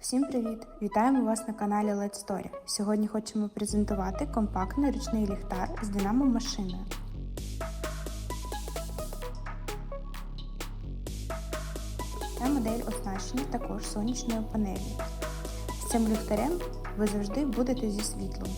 Всім привіт! Вітаємо вас на каналі LED Story. Сьогодні хочемо презентувати компактний ручний ліхтар з динамо-машиною. Ця модель оснащена також сонячною панелью. З цим ліхтарем ви завжди будете зі світлом.